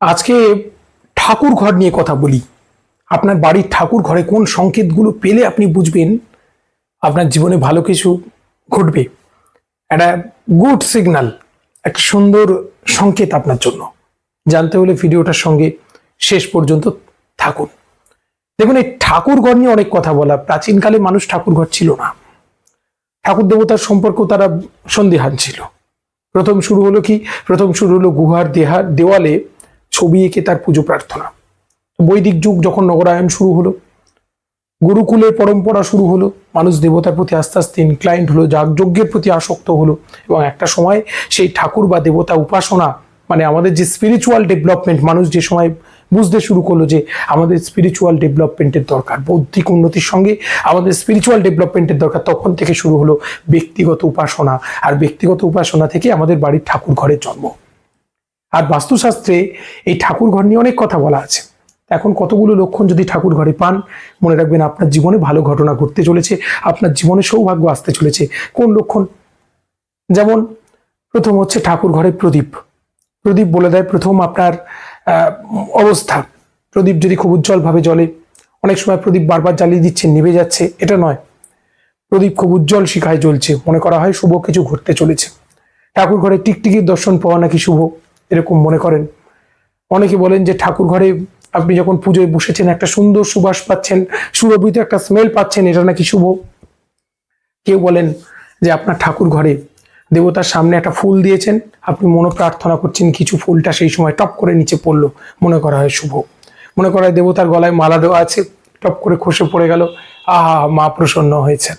আজকে ঠাকুর ঘর নিয়ে কথা বলি। আপনার বাড়ির ঠাকুর ঘরে কোন সংকেতগুলো পেলে আপনি বুঝবেন? আপনার জীবনে ভালো কিছু ঘটবে। একটা গুড সিগন্যাল একটা সুন্দর সংকেত আপনার জন্য। জানতে হলে ভিডিওটার সঙ্গে শেষ পর্যন্ত থাকুন। দেখুন, এই ঠাকুর ঘর নিয়ে অনেক কথা বলা। প্রাচীনকালে মানুষ ঠাকুর ঘর ছিল না। ঠাকুর দেবতার সম্পর্ক তারা সন্দেহান ছিল। প্রথম শুরু হলো কি? প্রথম শুরু হলো গুহার দেহার দেওয়ালে ছবি এঁকে তার পুজো প্রার্থনা। বৈদিক যুগ যখন নগরায়ণ শুরু হলো, গুরুকুলের পরম্পরা শুরু হলো, মানুষ দেবতার প্রতি আস্তে আস্তে ইনক্লাইন্ড হলো, যাগযজ্ঞের প্রতি আসক্ত হলো এবং একটা সময় সেই ঠাকুর বা দেবতা উপাসনা মানে আমাদের যে স্পিরিচুয়াল ডেভেলপমেন্ট মানুষ যে সময় বুঝতে শুরু করল যে আমাদের স্পিরিচুয়াল ডেভেলপমেন্টের দরকার, বৌদ্ধিক উন্নতির সঙ্গে আমাদের স্পিরিচুয়াল ডেভেলপমেন্টের দরকার, তখন থেকে শুরু হলো ব্যক্তিগত উপাসনা। আর ব্যক্তিগত উপাসনা থেকে আমাদের বাড়ির ঠাকুর ঘরের জন্ম। আর বাস্তুশাস্ত্রে এই ঠাকুর ঘর নিয়ে অনেক কথা বলা আছে। এখন কতগুলো লক্ষণ যদি ঠাকুর ঘরে পান, মনে রাখবেন আপনার জীবনে ভালো ঘটনা ঘটতে চলেছে, আপনার জীবনে সৌভাগ্য আসতে চলেছে। কোন লক্ষণ? যেমন প্রথম হচ্ছে ঠাকুর ঘরে প্রদীপ। প্রদীপ বলে দেয় প্রথম আপনার অবস্থা। প্রদীপ যদি খুব উজ্জ্বলভাবে জ্বলে, অনেক সময় প্রদীপ বারবার জ্বালিয়ে দিচ্ছেন নিভে যাচ্ছে, এটা নয়। প্রদীপ খুব উজ্জ্বল শিখায় জ্বলছে, মনে করা হয় শুভ কিছু ঘটতে চলেছে। ঠাকুর ঘরে টিকটিকির দর্শন পাওয়া নাকি শুভ? এরকম মনে করেন। অনেকে বলেন যে ঠাকুর ঘরে আপনি যখন পুজোয় বসেছেন, একটা সুন্দর সুবাস পাচ্ছেন, সুরভিত একটা স্মেল পাচ্ছেন, এটা নাকি শুভ? কেউ বলেন যে আপনার ঠাকুর ঘরে দেবতার সামনে একটা ফুল দিয়েছেন, আপনি মনে প্রার্থনা করছেন কিছু ফুলটা সেই সময় টপ করে নিচে পড়ল, মনে করা হয় শুভ। মনে করা হয় দেবতার গলায় মালা দেওয়া আছে, টপ করে খসে পড়ে গেল, আহা, মা প্রসন্ন হয়েছেন।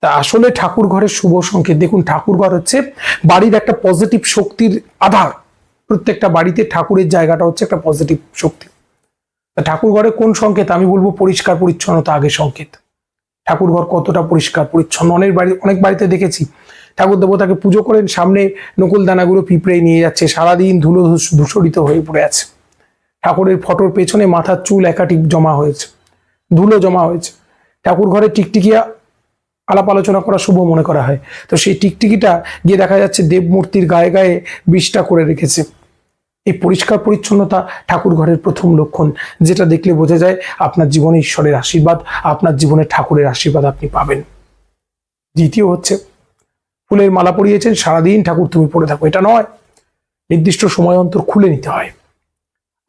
তা আসলে ঠাকুর ঘরের শুভ সংকেত। দেখুন, ঠাকুর ঘর হচ্ছে বাড়ির একটা পজিটিভ শক্তির আধার। প্রত্যেকটা বাড়িতে ঠাকুরের জায়গাটা হচ্ছে একটা পজিটিভ শক্তি। তা ঠাকুর ঘরে কোন সংকেত? আমি বলব পরিষ্কার পরিচ্ছন্নতা আগে সংকেত। ঠাকুর ঘর কতটা পরিষ্কার, পরিচ্ছন্ন? অনেক বাড়ি অনেক বাড়িতে দেখেছি। ঠাকুর দেবতাকে পুজো করেন, সামনে নকুল দানাগুলো পিঁপড়ে নিয়ে যাচ্ছে, সারাদিন ধুলো ধূস- ধূসরিত হয়ে পড়ে আছে। ঠাকুরের ফটোর পেছনে মাথার চুল একাটি জমা হয়েছে, ধুলো জমা হয়েছে। ঠাকুর ঘরে টিকটিকিয়া আলাপ আলোচনা করা শুভ মনে করা হয়। তো সেই টিকটিকিটা গিয়ে দেখা যাচ্ছে দেবমূর্তির গায়ে গায়ে বিষটা করে রেখেছে। এই পরিষ্কার পরিচ্ছন্নতা ঠাকুর ঘরের প্রথম লক্ষণ, যেটা দেখলে বোঝা যায় আপনার জীবনে ঈশ্বরের আশীর্বাদ, আপনার জীবনে ঠাকুরের আশীর্বাদ আপনি পাবেন। দ্বিতীয় হচ্ছে, ফুলের মালা পরিয়েছেন, সারাদিন ঠাকুর তুমি পড়ে থাকো। এটা নয়, নির্দিষ্ট সময় অন্তর খুলে নিতে হয়।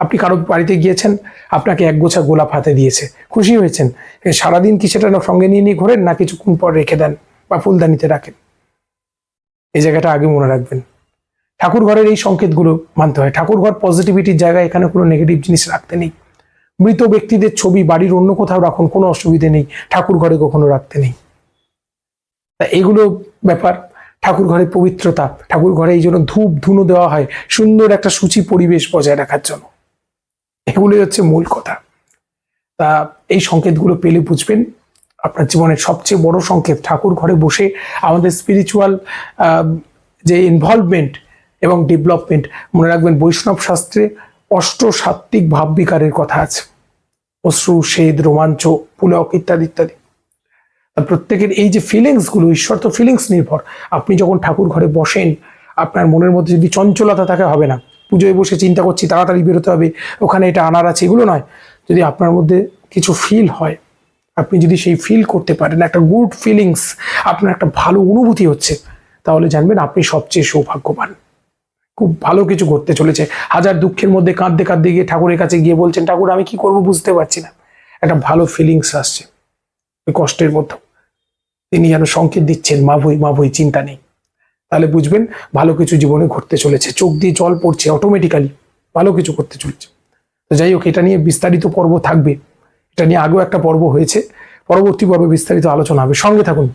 আপনি কারও বাড়িতে গিয়েছেন, আপনাকে এক গোছা গোলাপ হাতে দিয়েছে। খুশি হয়েছেন? সারাদিন কি সেটা সঙ্গে নিয়ে নিয়ে ঘোরেন, না কিছুক্ষণ পর রেখে দেন বা ফুলদানিতে রাখেন? এই জায়গাটা আগে মনে রাখবেন। ঠাকুর ঘরের এই সংকেতগুলো মানতে হয়। ঠাকুর ঘর পজিটিভিটির জায়গায় এখানে কোনো নেগেটিভ জিনিস রাখতে নেই। মৃত ব্যক্তিদের ছবি বাড়ির অন্য কোথাও রাখুন, কোনো অসুবিধে নেই। ঠাকুর ঘরে কখনো রাখতে নেই। তা এগুলো ব্যাপার। ঠাকুর ঘরে পবিত্রতা। ঠাকুর ঘরে এই জন্য ধূপ ধুনো দেওয়া হয়। সুন্দর একটা সূচি পরিবেশ বজায় রাখার জন্য। এগুলোই হচ্ছে মূল কথা। তা এই সংকেতগুলো পেলে বুঝবেন, আপনার জীবনের সবচেয়ে বড় সংকেত। ঠাকুর ঘরে বসে আমাদের স্পিরিচুয়াল যে ইনভলভমেন্ট এবং ডেভেলপমেন্ট মনে রাখবেন বৈষ্ণব শাস্ত্রে অষ্ট সাত্ত্বিক ভাব বিকারের কথা আছে। অশ্রু সেদ রোমাঞ্চ, পুলক ইত্যাদি ইত্যাদি। প্রত্যেকের এই যে ফিলিংসগুলো ঈশ্বর তো ফিলিংস নির্ভর। আপনি যখন ঠাকুর ঘরে বসেন, আপনার মনের মধ্যে যদি চঞ্চলতা থাকে, হবে না। পুজোয় বসে চিন্তা করছি, তাড়াতাড়ি বেরোতে হবে, ওখানে এটা আনার আছে, এগুলো নয়। যদি আপনার মধ্যে কিছু ফিল হয়, আপনি যদি সেই ফিল করতে পারেন, একটা গুড ফিলিংস আপনার একটা ভালো অনুভূতি হচ্ছে, তাহলে জানবেন আপনি সবচেয়ে সৌভাগ্যবান। খুব ভালো কিছু ঘটতে চলেছে। হাজার দুঃখের মধ্যে কাঁদতে কাঁদতে গিয়ে ঠাকুরের কাছে গিয়ে বলছেন, ঠাকুর, আমি কি করব বুঝতে পারছি না। একটা ভালো ফিলিংস আসছে কষ্টের মধ্যে তিনি যেন সংকেত দিচ্ছেন, মা ভই মা ভই চিন্তা নেই। তাহলে বুঝবেন ভালো কিছু জীবনে ঘটতে চলেছে। চোখ দিয়ে জল পড়ছে অটোমেটিক্যালি ভালো কিছু করতে চলেছে। তো যাই হোক, এটা নিয়ে বিস্তারিত পর্ব থাকবে। এটা নিয়ে আগেও একটা পর্ব হয়েছে। পরবর্তী পর্বে বিস্তারিত আলোচনা হবে। সঙ্গে থাকুন।